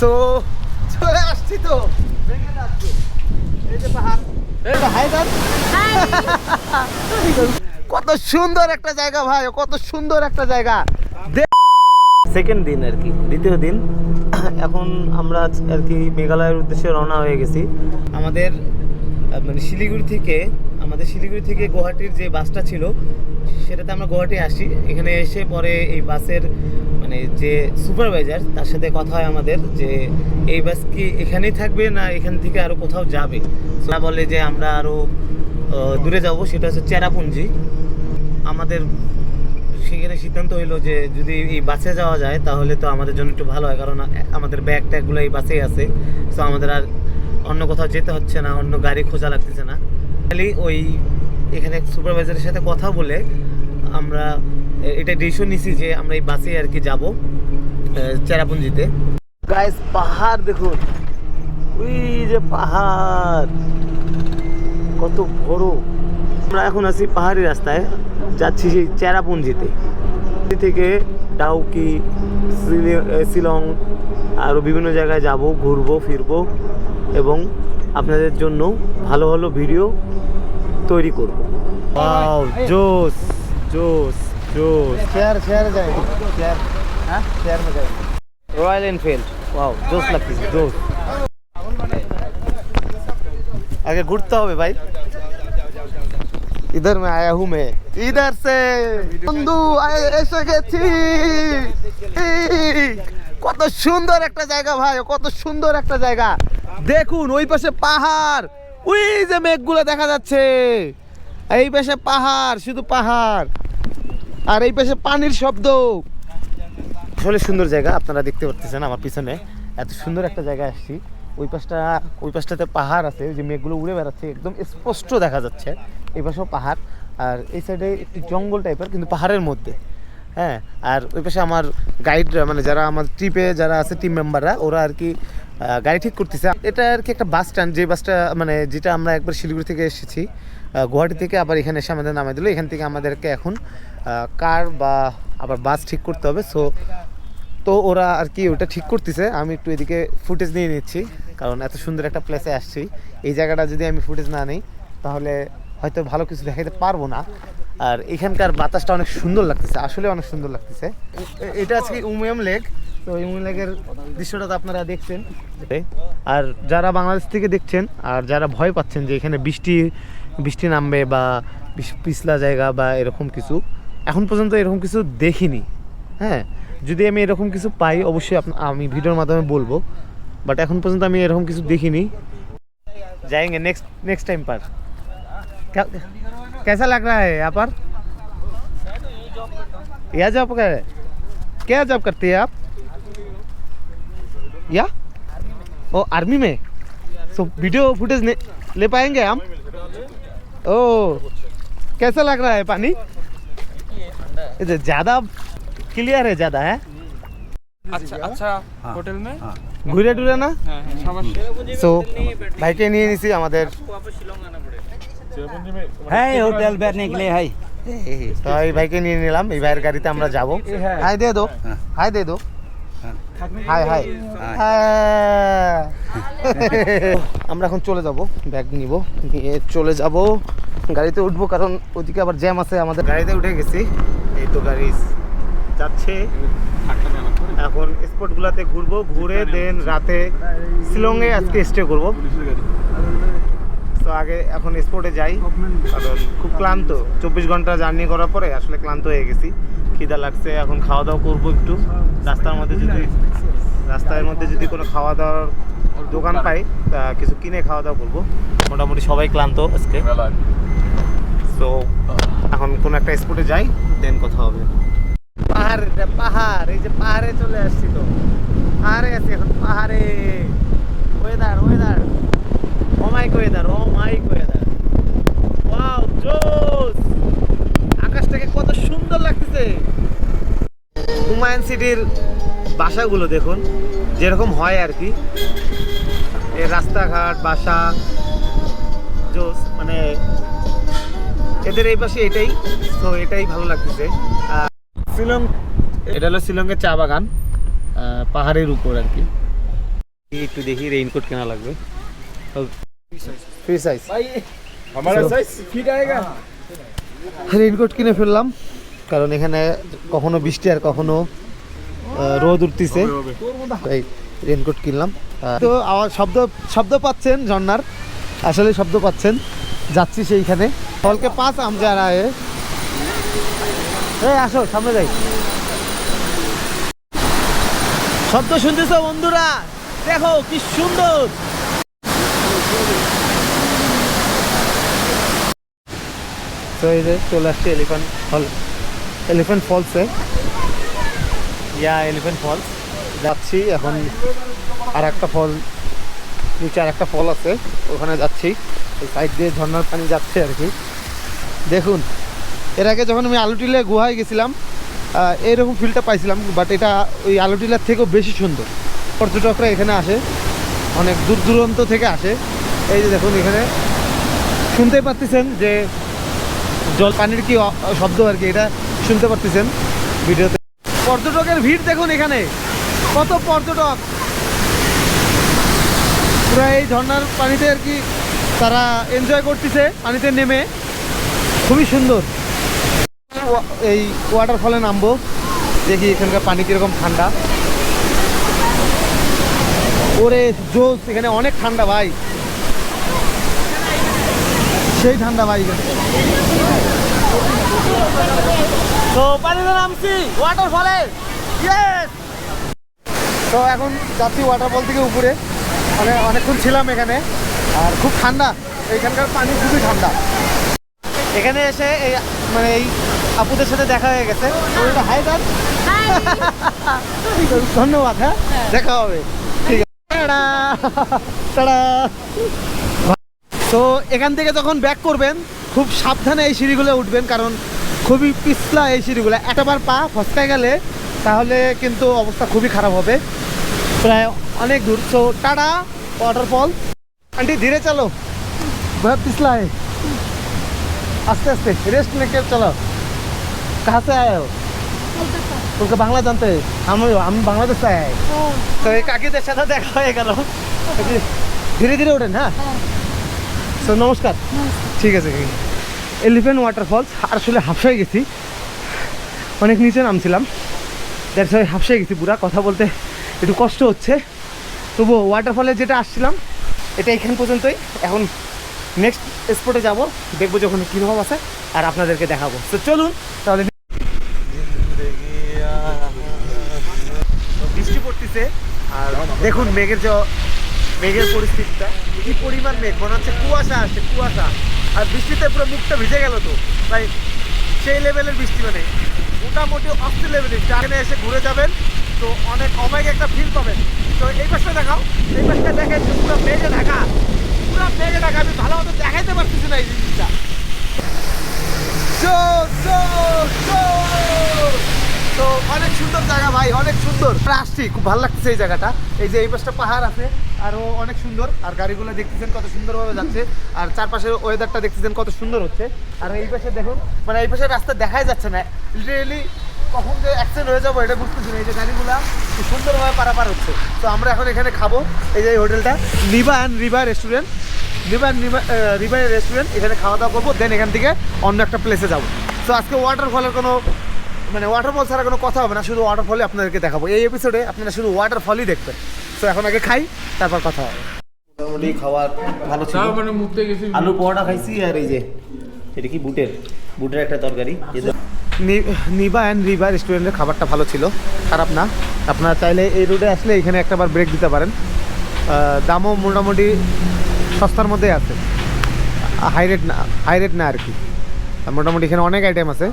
So, চলে আসছি তো। এই কত সুন্দর একটা জায়গা ভাই, কত সুন্দর একটা জায়গা। সেকেন্ড দিন আর কি, দ্বিতীয় দিন। এখন আমরা আর কি মেঘালয়ের উদ্দেশ্যে রওনা হয়ে গেছি। আমাদের মানে শিলিগুড়ি থেকে, আমাদের শিলিগুড়ি থেকে গুয়াহাটির যে বাসটা ছিল, সেটাতে আমরা গুয়াহাটি আসি। এখানে এসে পরে এই বাসের মানে যে সুপারভাইজার তার সাথে কথা হয় আমাদের যে, এই বাস কি এখানেই থাকবে না এখান থেকে আরও কোথাও যাবে? না বলে যে, আমরা আরও দূরে যাব, সেটা হচ্ছে চেরাপুঞ্জি। আমাদের সেখানে সিদ্ধান্ত হইল যে, যদি এই বাসে যাওয়া যায়, তাহলে তো আমাদের জন্য একটু ভালো হয়, কারণ আমাদের ব্যাগ ট্যাগগুলো এই বাসেই আছে। তো আমাদের আর অন্য কোথাও যেতে হচ্ছে না, অন্য গাড়ি খোঁজা লাগতেছে না। খালি ওই, এখানে সুপারভাইজারের সাথে কথা বলে আমরা এটা ডিসিশন নিছি যে আমরা এই বাসে আর কি যাব চেরাপুঞ্জিতে। গাইস পাহাড় দেখুন। ওই যে পাহাড়। কত বড়। আমরা এখন আছি পাহাড়ি রাস্তায় যাচ্ছি সেই চেরাপুঞ্জিতে। থেকে ডাউকি শিলি- শিলং আরও বিভিন্ন জায়গায় যাব ঘুরবো ফিরবো এবং আপনাদের জন্য ভালো ভালো ভিডিও তৈরি করব। ওয়াও জোস জোস জোস শেয়ার শেয়ার যায় শেয়ার হ্যাঁ শেয়ার में যায় রয়্যাল এনফিল্ড ওয়াও জোস লাগতেছে জোস আগে ঘুরতে হবে ভাই इधर में आया हूँ मैं इधर से বন্ধু আয়- এসে গেছি কত সুন্দর একটা জায়গা ভাই কত সুন্দর একটা জায়গা দেখুন ওই পাশে পাহাড় ওই যে মেঘগুলো দেখা যাচ্ছে এই পাশে পাহাড় শুধু পাহাড় আর এই পাশে পানির শব্দ। আসলে সুন্দর জায়গা, আপনারা দেখতে পাচ্ছেন আমার পিছনে। এত সুন্দর একটা জায়গায় আসছি। ওই পাশটা, ওই পাশটাতে পাহাড় আছে, যে মেঘগুলো উড়ে বেড়াচ্ছে, একদম স্পষ্ট দেখা যাচ্ছে। এই পাশেও পাহাড়, আর এই সাইডে একটু জঙ্গল টাইপের কিন্তু পাহাড়ের মধ্যে। হ্যাঁ আর ওই পাশে আমার গাইডরা মানে যারা আমার ট্রিপে যারা আছে টিম মেম্বাররা ওরা আর কি গাড়ি ঠিক করতেছে। এটা আর কি একটা বাস স্ট্যান্ড যে বাসটা মানে যেটা আমরা একবার শিলিগুড়ি থেকে এসেছি গুয়াহাটি থেকে আবার এখানে এসে আমাদের নামাই দিল। এখান থেকে আমাদেরকে এখন কার বা আবার বাস ঠিক করতে হবে। সো তো ওরা আর কি ওটা ঠিক করতেছে। আমি একটু এদিকে ফুটেজ নিয়ে নিচ্ছি, কারণ এত সুন্দর একটা প্লেসে আসছি। এই জায়গাটা যদি আমি ফুটেজ না নিই, তাহলে হয়তো ভালো কিছু দেখাতে পারব না। আর এখানকার বাতাসটা অনেক সুন্দর লাগতেছে, আসলে অনেক সুন্দর লাগতেছে। এটা আজকে উমিয়াম লেক। তো উমিয়াম লেকের দৃশ্যটা তো আপনারা দেখছেন আর যারা বাংলাদেশ থেকে দেখছেন আর যারা ভয় পাচ্ছেন যে এখানে বৃষ্টি বৃষ্টি নামবে বা বিশ- পিছলা জায়গা বা এরকম কিছু এখন পর্যন্ত এরকম কিছু দেখিনি হ্যাঁ যদি আমি এরকম কিছু পাই অবশ্যই আপনা- আমি ভিডিওর মাধ্যমে বলবো বাট এখন পর্যন্ত আমি এরকম কিছু দেখিনি जाएंगे नेक्स्ट नेक्स्ट टाइम पर क्या कैसा लग रहा है यहाँ पर यह जॉब का है क्या जॉब करती है आप या ओ आर्मी में सो वीडियो फुटेज ले, ले पाएंगे हम ओ कैसा लग रहा है पानी इधर ज़्यादा क्लियर है ज़्यादा है আচ্ছা আচ্ছা হোটেল মে ঘুরে টুরে না হ্যাঁ সবার সো ভাইকে নিয়ে নিছি আমাদের है होटल बैठने के लिए है তো এই ভাইকে নিয়ে নিলাম এই ভাইয়ের গাড়িতে আমরা যাব হাই দে দো হাই দে দো হাই হাই। আমরা এখন চলে যাব ব্যাগ নিব নিয়ে চলে যাব। গাড়িতে উঠবো কারণ ওদিকে আবার জ্যাম আছে আমাদের। গাড়িতে উঠে গেছি এই তো গাড়ি যাচ্ছে। এখন স্পটগুলোতে ঘুরবো ঘুরে দেন রাতে শিলংয়ে আজকে স্টে করব। তো আগে এখন স্পটে যাই। কারণ খুব ক্লান্ত। চব্বিশ ঘণ্টা জার্নি করার পরে আসলে ক্লান্ত হয়ে গেছি। খিদা লাগছে, এখন খাওয়া দাওয়া করব একটু। রাস্তার মধ্যে যদি রাস্তার মধ্যে যদি কোনো খাওয়া দাওয়ার দোকান পাই, তা কিছু কিনে খাওয়া দাওয়া করব। মোটামুটি সবাই ক্লান্ত আজকে। তো এখন কোনো একটা স্পটে যাই দেন কথা হবে। পাহাড় পাহাড়, এই যে পাহাড়ে চলে আসছি তো। পাহাড়ে আছি এখন, পাহাড়ে। ওয়েদার ওয়েদার ওয়েদার ও মাইক ওয়েদার ওয়াও আকাশটাকে কত সুন্দর লাগতেছে। হুমায়ুন সিটির বাসাগুলো দেখুন, যেরকম হয় আর কি। রাস্তাঘাট, বাসা জোস মানে এদের এই পাশে এটাই, তো এটাই ভালো লাগতেছে। শিলং, এটা হলো শিলংয়ের চা বাগান পাহাড়ের উপর আর কি। একটু দেখি রেইনকোট কেনা লাগবে। ফ্রি সাইজ রেইনকোট কিনে ফেললাম কারণ এখানে কখনো বৃষ্টি আর কখনো রোদ উঠতেছে। এই রেইনকোট কিনলাম। তো আওয়াজ শব্দ শব্দ পাচ্ছেন ঝর্নার আসলে শব্দ পাচ্ছেন। যাচ্ছি সেইখানে। ফলকে পাঁচ আম যারা এই আসো সামনে যাই। শব্দ শুনতেছ বন্ধুরা? দেখো কি সুন্দর। তো এই যে চলে আসছে এলিফ্যান্ট ফল এলিফ্যান্ট ফলসে ইয়া এলিফ্যান্ট ফলস যাচ্ছি এখন আর একটা ফল নিচে আর একটা ফল আছে। ওখানে যাচ্ছি। এই সাইড দিয়ে ঝর্ণার পানি যাচ্ছে আর কি। দেখুন এর আগে যখন আমি আলুটিলে গুহায় গেছিলাম আহ, এইরকম ফিলটা পাইছিলাম বাট এটা ওই আলুটিলার থেকেও বেশি সুন্দর। পর্যটকরা এখানে আসে অনেক দূর দূরান্ত থেকে আসে। এই যে দেখুন এখানে। শুনতে পারতেছেন যে জল পানির কি শব্দ আর কি, এটা শুনতে পারতেছেন ভিডিওতে। পর্যটকের ভিড় দেখুন এখানে। কত পর্যটক। পুরো এই ঝর্ণার পানিতে আর কি তারা এনজয় করতেছে, পানিতে নেমে। খুবই সুন্দর। এই ওয়াটারফলে নামবো। দেখি এখানকার পানি কীরকম ঠান্ডা। ওরে জোস এখানে অনেক ঠান্ডা ভাই। সেই ঠান্ডা এখানে তো পানিতে নামছি ওয়াটারফলে তো এখন যাচ্ছি ওয়াটারফল থেকে উপরে। মানে অনেকক্ষণ ছিলাম এখানে আর খুব ঠান্ডা। এইখানকার পানি খুবই ঠান্ডা। এখানে এসে এই মানে এই আপুদের সাথে দেখা হয়ে গেছে। হাই দান ধন্যবাদ হ্যাঁ? দেখা হবে। ঠিক আছে। তো এখান থেকে যখন ব্যাক করবেন খুব সাবধানে এই সিঁড়িগুলো উঠবেন কারণ খুবই পিছলা এই সিঁড়িগুলো একটাবার পা ফসকায় গেলে তাহলে কিন্তু অবস্থা খুবই খারাপ হবে প্রায় অনেক দূর তো টাটা ওয়াটারফল आंटी धीरे चलो बहुत पिछला है आस्ते आस्ते रेस्ट लेके चलो कहाँ से आए हो उनका बांग्ला जानते हैं हम हम बांग्लादेश से आए हैं তো এই কাকিদের সাথে দেখা হয়ে গেল ধীরে ধীরে ওঠেন হ্যাঁ তো নমস্কার। ঠিক আছে এলিফেন্ট ওয়াটারফলস আসলে হাফসায় গেছি। অনেক নিচে নামছিলাম। দ্যাটস ওয়াই হাফসায় গেছি পুরা। কথা বলতে একটু কষ্ট হচ্ছে। তবু ওয়াটারফলে যেটা আসছিলাম, এটা এখান পর্যন্তই। এখন নেক্সট স্পটে যাব। দেখব যখন কীরকম আছে, আর আপনাদেরকে দেখাবো। তো চলুন, তাহলে বৃষ্টি পড়তেছে। আর দেখুন, মেঘের যে মেঘের পরিস্থিতিটা। কি পরিমাণ মেঘ? মনে হচ্ছে কুয়াশা আসছে, কুয়াশা। আর বৃষ্টিতে পুরো মুখটা ভিজে গেল তো। তাই সেই লেভেলের বৃষ্টি মানে। মোটামুটি অস্থির লেভেলের এখানে এসে ঘুরে যাবেন, তো অনেক অবাক একটা ফিল পাবেন। তো এই পাশটা দেখাও। এই পাশটা দেখেন পুরো মেঘে ঢাকা। পুরো মেঘে ঢাকা। আমি ভালো মতো দেখাইতে পারতেছি না এই জিনিসটা। চো চো চো তো অনেক সুন্দর জায়গা ভাই, অনেক সুন্দর। আসছি, খুব ভালো লাগছে এই জায়গাটা। এই যে এই পাশটা পাহাড় আছে আরও অনেক সুন্দর। আর গাড়িগুলো দেখতেছেন কত সুন্দরভাবে যাচ্ছে। আর চারপাশের ওয়েদারটা দেখতেছেন কত সুন্দর হচ্ছে। আর এই পাশে দেখুন মানে এই পাশে রাস্তা দেখাই যাচ্ছে না। লিটারেলি কখন যে অ্যাক্সিডেন্ট হয়ে যাব এটা বুঝতেছি না। এই যে গাড়িগুলা সুন্দরভাবে পারাপার হচ্ছে। তো আমরা এখন এখানে খাব, এই যে হোটেলটা। নিবা and river restaurant river river restaurant এখানে খাওয়া দাওয়া করব দেন এখান থেকে অন্য একটা প্লেসে যাব। তো আজকে ওয়াটারফলের কোনো মানে ওয়াটারফল ছাড়া কোনো কথা হবে না শুধু ওয়াটারফলই আপনাদেরকে দেখাবো। এই এপিসোডে আপনারা শুধু ওয়াটারফলই দেখবেন। তো এখন আগে খাই তারপর কথা হবে। মোটামুটি খাওয়ার ভালো ছিল। মানে মুখতে গেছি আলু পরোটা খাইছি আর এই যে এটা কি বুটের? বুটের একটা তরকারি। নিবা অ্যান্ড রিবা রেস্টুরেন্টের খাবারটা ভালো ছিল। খারাপ না। আপনারা চাইলে এই রোডে আসলে এখানে একটাবার ব্রেক দিতে পারেন। দামও মোটামুটি সস্তার মধ্যে আছে। হাই রেট না হাই রেট না আর কি। মোটামুটি এখানে অনেক আইটেম আছে।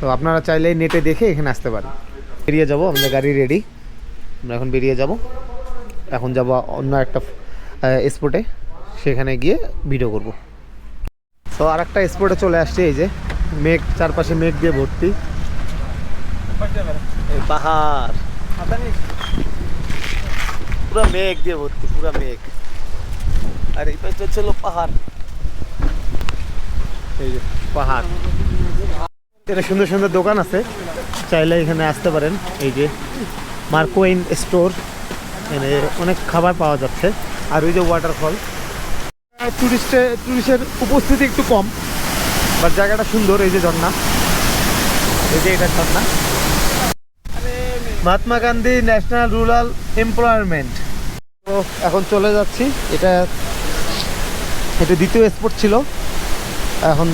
তো আপনারা চাইলে নেটে দেখে এখানে আসতে পারেন। বেরিয়ে যাব, আমাদের গাড়ি রেডি আমরা এখন বেরিয়ে যাব। এখন যাব অন্য একটা স্পটে সেখানে গিয়ে ভিডিও করব। তো আর একটা স্পটে চলে আসছে এই যে, মেঘ, চারপাশে মেঘ দিয়ে ভর্তি। পাহাড়। পুরো মেঘ দিয়ে ভর্তি, পুরো মেঘ। আর এই পাশে পাহাড়। এই যে, পাহাড়। এটা সুন্দর সুন্দর দোকান আছে। চাইলে এখানে আসতে পারেন। এই যে মার্কোইন স্টোর এখানে অনেক খাবার পাওয়া যাচ্ছে। আর ওই যে ওয়াটারফল টুরিস্টে টুরিস্টের উপস্থিতি একটু কম। বাট জায়গাটা সুন্দর এই যে ঝর্ণা। এই যে এটা ঝর্ণা। Mahatma Gandhi national rural employment তো এখন চলে যাচ্ছি। এটা এটা দ্বিতীয় স্পোর্ট ছিল। এখন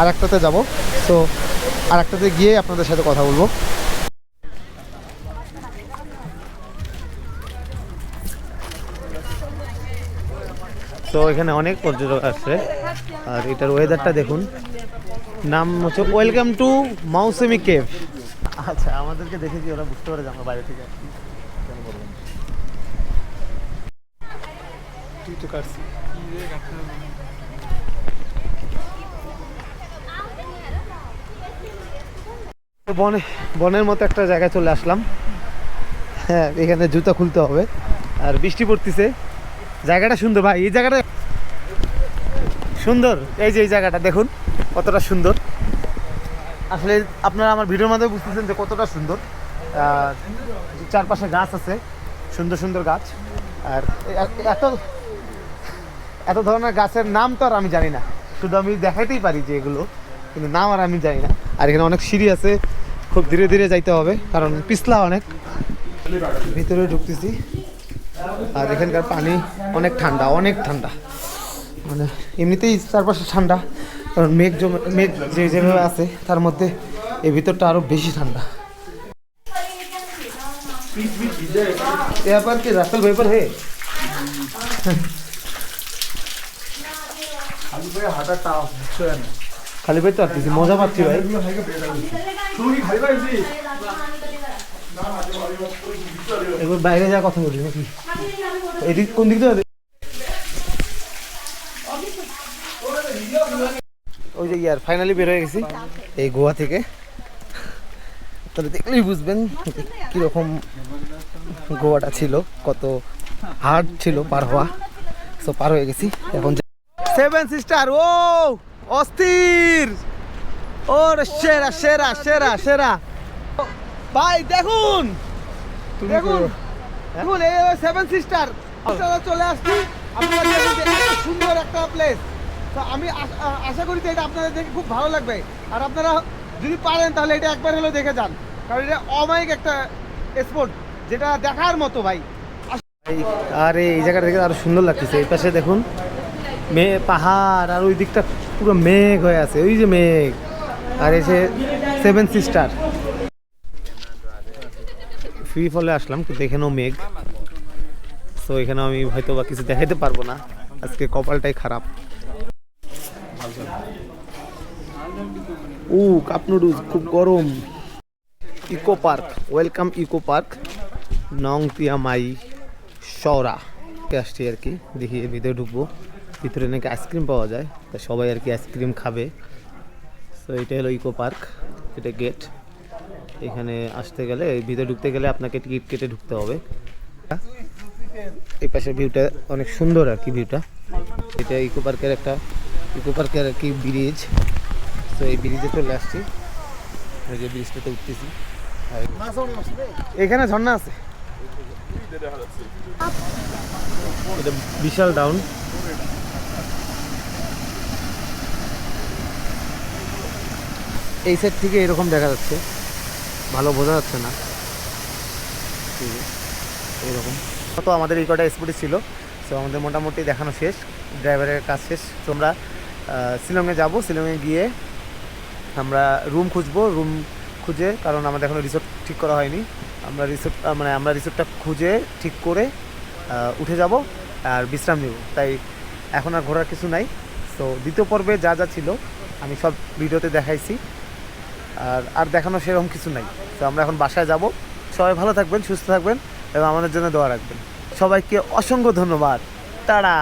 আর একটাতে যাব। তো আর একটাতে গিয়ে আপনাদের সাথে কথা বলব। তো এখানে অনেক পর্যটক আসছে। আর এটার ওয়েদারটা দেখুন। নাম হচ্ছে ওয়েলকাম টু মাউসেমি কেভ আচ্ছা আমাদেরকে দেখে কি ওরা বুঝতে পারে যে আমরা বাইরে থেকে আসছি? কেন বললাম তুই তো কাটছি বনে, বনের মতো একটা জায়গায় চলে আসলাম। হ্যাঁ এখানে জুতা খুলতে হবে। আর বৃষ্টি পড়তেছে। জায়গাটা সুন্দর ভাই, এই জায়গাটা সুন্দর। এই যে এই জায়গাটা, দেখুন, কতটা সুন্দর। আসলে আপনারা আমার ভিডিওর মাধ্যমে বুঝতেছেন যে কতটা সুন্দর। চারপাশে গাছ আছে, সুন্দর সুন্দর গাছ। আর এত এত ধরনের গাছের নাম তো আর আমি জানি না। শুধু আমি দেখাইতেই পারি যে এগুলো, কিন্তু নাম আর আমি জানি না। আর এখানে অনেক সিঁড়ি আছে খুব ধীরে ধীরে যাইতে হবে, কারণ পিছলা অনেক। ভিতরে ঢুকতেছি, আর এখানকার পানি অনেক ঠান্ডা অনেক ঠান্ডা। মানে এমনিতেই চারপাশে ঠান্ডা, কারণ মেঘ জমে, মেঘ যে যেভাবে আছে, তার মধ্যে এই ভিতরটা আরও বেশি ঠান্ডা। এবার কি হে? না? খালি পেট আসতেছি মজা পাচ্ছি ভাই। এবার বাইরে যা কথা বলি নাকি? এদিক কোন দিক দিয়ে? ওই যে ইয়ার ফাইনালি বের হয়ে গেছি। এই গোয়া থেকে। তাহলে দেখলেই বুঝবেন কীরকম গোয়াটা ছিল, কত হার্ড ছিল পার হওয়া। সো পার হয়ে গেছি। এখন সেভেন সিস্টার ও! অস্থির। ও সেরা সেরা সেরা সেরা। ভাই দেখুন। দেখুন। দেখুন এই সেভেন সিস্টার আপনারা চলে আসছি। আপনারা সুন্দর একটা প্লেস তো আমি আশা করি যে এটা আপনাদের দেখে খুব ভালো লাগবে। আর আপনারা যদি পারেন তাহলে এটা একবার হলেও দেখে যান। কারণ এটা অমায়িক একটা স্পোর্ট যেটা দেখার মতো ভাই। আরে এই জায়গাটা দেখে আরও সুন্দর লাগতেছে। এই পাশে দেখুন। মে পাহাড় আর ওই দিকটা পুরো মেঘ হয়ে আছে, ওই যে মেঘ। আর এসে সেভেন সিস্টার ফ্রি ফলে আসলাম, কিন্তু এখানেও মেঘ। তো এখানে আমি হয়তো বা কিছু দেখাইতে পারব না। আজকে কপালটাই খারাপ। ও কাপ নুডলস, খুব গরম। Eco park, welcome eco park নং তিয়ামাই সরা আসছি আর কি, দেখি এর ভিতরে ঢুকবো। ভিতরে নাকি আইসক্রিম পাওয়া যায়, তা সবাই আর কি আইসক্রিম খাবে। তো এটা হলো ইকো পার্ক এটা গেট এখানে আসতে গেলে ভিতরে ঢুকতে গেলে আপনাকে টিকিট কেটে ঢুকতে হবে। এই পাশের ভিউটা অনেক সুন্দর আর কি ভিউটা এটা ইকো পার্কের একটা ইকো পার্কের আর কি ব্রিজ তো এই ব্রিজে চলে আসছি। যে ব্রিজটাতে উঠতেছি। এখানে ঝর্ণা আছে। এটা বিশাল ডাউন এই সাইড থেকে এরকম দেখা যাচ্ছে। ভালো বোঝা যাচ্ছে না। এরকম। তো আমাদের এই কটা স্পুটি ছিল সো আমাদের মোটামুটি দেখানো শেষ ড্রাইভারের কাজ শেষ। তোমরা শিলংয়ে যাব, শিলংয়ে গিয়ে আমরা রুম খুঁজবো রুম খুঁজে, কারণ আমাদের এখনও রিসোর্ট ঠিক করা হয়নি। আমরা রিসোর্ট মানে আমরা রিসোর্টটা খুঁজে ঠিক করে উঠে যাব আর বিশ্রাম নেব। তাই এখন আর ঘোরার কিছু নাই। তো দ্বিতীয় পর্বে যা যা ছিল, আমি সব ভিডিওতে দেখাইছি। আর আর দেখানো সেরকম কিছু নাই। তো আমরা এখন বাসায় যাব। সবাই ভালো থাকবেন, সুস্থ থাকবেন এবং আমাদের জন্য দোয়া রাখবেন। সবাইকে অসংখ্য ধন্যবাদ। তারা